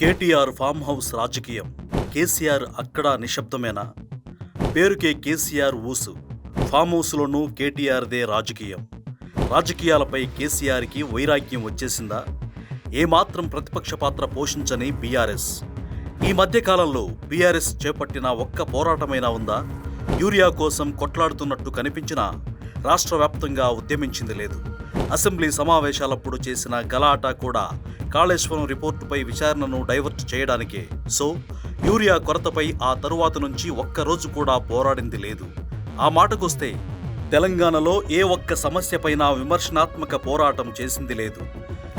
KTR farm house రాజకీయం. కేసీఆర్ అక్కడ నిశ్శబ్దమేనా? పేరుకే కేసీఆర్ ఊసు. ఫామ్ హౌస్లోనూ కేటీఆర్దే రాజకీయం. రాజకీయాలపై కేసీఆర్కి వైరాగ్యం వచ్చేసిందా? ఏమాత్రం ప్రతిపక్ష పాత్ర పోషించని బీఆర్ఎస్. ఈ మధ్యకాలంలో బీఆర్ఎస్ చేపట్టిన ఒక్క పోరాటమైనా ఉందా? యూరియా కోసం కొట్లాడుతున్నట్టు కనిపించినా రాష్ట్ర వ్యాప్తంగా ఉద్యమించింది లేదు. అసెంబ్లీ సమావేశాలప్పుడు చేసిన గలాట కూడా కాళేశ్వరం రిపోర్టుపై విచారణను డైవర్ట్ చేయడానికే. సో యూరియా కొరతపై ఆ తరువాత నుంచి ఒక్కరోజు కూడా పోరాడింది లేదు. ఆ మాటకొస్తే తెలంగాణలో ఏ ఒక్క సమస్యపైన విమర్శనాత్మక పోరాటం చేసింది లేదు.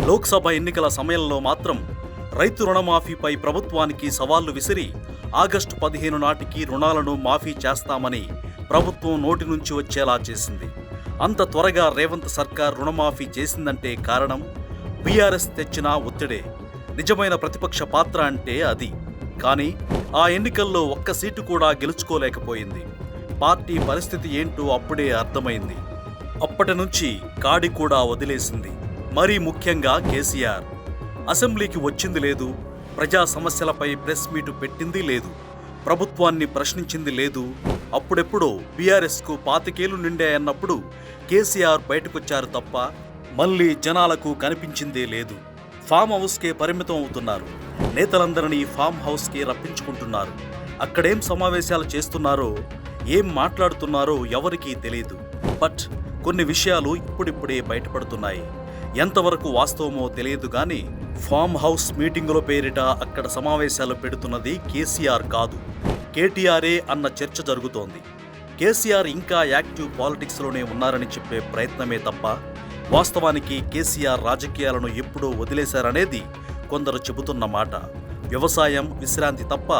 లోక్సభ ఎన్నికల సమయంలో మాత్రం రైతు రుణమాఫీపై ప్రభుత్వానికి సవాళ్ళు విసిరి ఆగస్టు పదిహేను నాటికి రుణాలను మాఫీ చేస్తామని ప్రభుత్వం నోటి నుంచి వచ్చేలా చేసింది. అంత త్వరగా రేవంత్ సర్కార్ రుణమాఫీ చేసిందంటే కారణం బీఆర్ఎస్ తెచ్చిన ఒత్తిడే. నిజమైన ప్రతిపక్ష పాత్ర అంటే అది. కానీ ఆ ఎన్నికల్లో ఒక్క సీటు కూడా గెలుచుకోలేకపోయింది. పార్టీ పరిస్థితి ఏంటో అప్పుడే అర్థమైంది. అప్పటి నుంచి కాడి కూడా వదిలేసింది. మరీ ముఖ్యంగా కేసీఆర్. అసెంబ్లీకి వచ్చింది లేదు. ప్రజా సమస్యలపై ప్రెస్ మీటు పెట్టింది లేదు. ప్రభుత్వాన్ని ప్రశ్నించింది లేదు. అప్పుడెప్పుడో బీఆర్ఎస్కు పాతికేలు నిండాయన్నప్పుడు కేసీఆర్ బయటకొచ్చారు తప్ప మళ్ళీ జనాలకు కనిపించిందే లేదు. ఫామ్ హౌస్కే పరిమితం అవుతున్నారు. నేతలందరినీ ఫామ్ హౌస్కే రప్పించుకుంటున్నారు. అక్కడేం సమావేశాలు చేస్తున్నారో ఏం మాట్లాడుతున్నారో ఎవరికీ తెలియదు బట్ కొన్ని విషయాలు ఇప్పుడిప్పుడే బయటపడుతున్నాయి. ఎంతవరకు వాస్తవమో తెలియదు కానీ ఫామ్ హౌస్ మీటింగుల పేరిట అక్కడ సమావేశాలు పెడుతున్నది కేసీఆర్ కాదు. కేటీఆర్ఏ అన్న చర్చ జరుగుతోంది. కేసీఆర్ ఇంకా యాక్టివ్ పాలిటిక్స్లోనే ఉన్నారని చెప్పే ప్రయత్నమే తప్ప వాస్తవానికి కేసీఆర్ రాజకీయాలను ఎప్పుడూ వదిలేశారనేది కొందరు చెబుతున్న మాట. వ్యవసాయం విశ్రాంతి తప్ప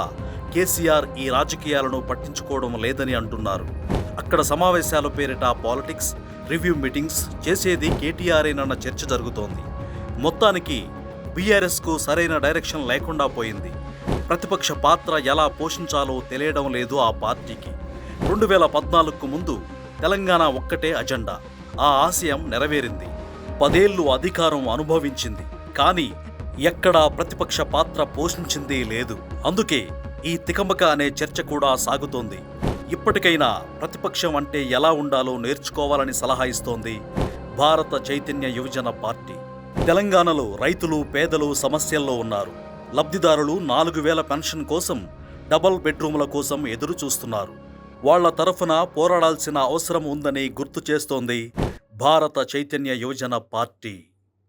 కేసీఆర్ ఈ రాజకీయాలను పట్టించుకోవడం లేదని అంటున్నారు. అక్కడ సమావేశాల పేరిట పాలిటిక్స్ రివ్యూ మీటింగ్స్ చేసేది కేటీఆర్ఏనన్న చర్చ జరుగుతోంది. మొత్తానికి బీఆర్ఎస్కు సరైన డైరెక్షన్ లేకుండా పోయింది. ప్రతిపక్ష పాత్ర ఎలా పోషించాలో తెలియడం లేదు ఆ పార్టీకి. రెండు వేల పద్నాలుగుకు ముందు తెలంగాణ ఒక్కటే అజెండా. ఆ ఆశయం నెరవేరింది. పదేళ్ళు అధికారం అనుభవించింది. కానీ ఎక్కడా ప్రతిపక్ష పాత్ర పోషించింది లేదు. అందుకే ఈ తికమక అనే చర్చ కూడా సాగుతోంది. ఇప్పటికైనా ప్రతిపక్షం అంటే ఎలా ఉండాలో నేర్చుకోవాలని సలహా ఇస్తోంది భారత చైతన్య యువజన పార్టీ. తెలంగాణలో రైతులు పేదలు సమస్యల్లో ఉన్నారు. లబ్ధిదారులు నాలుగు వేల పెన్షన్ కోసం డబల్ బెడ్రూముల కోసం ఎదురు చూస్తున్నారు వాళ్ళ తరఫున పోరాడాల్సిన అవసరం ఉందని గుర్తు చేస్తోంది భారత చైతన్య యువజన పార్టీ.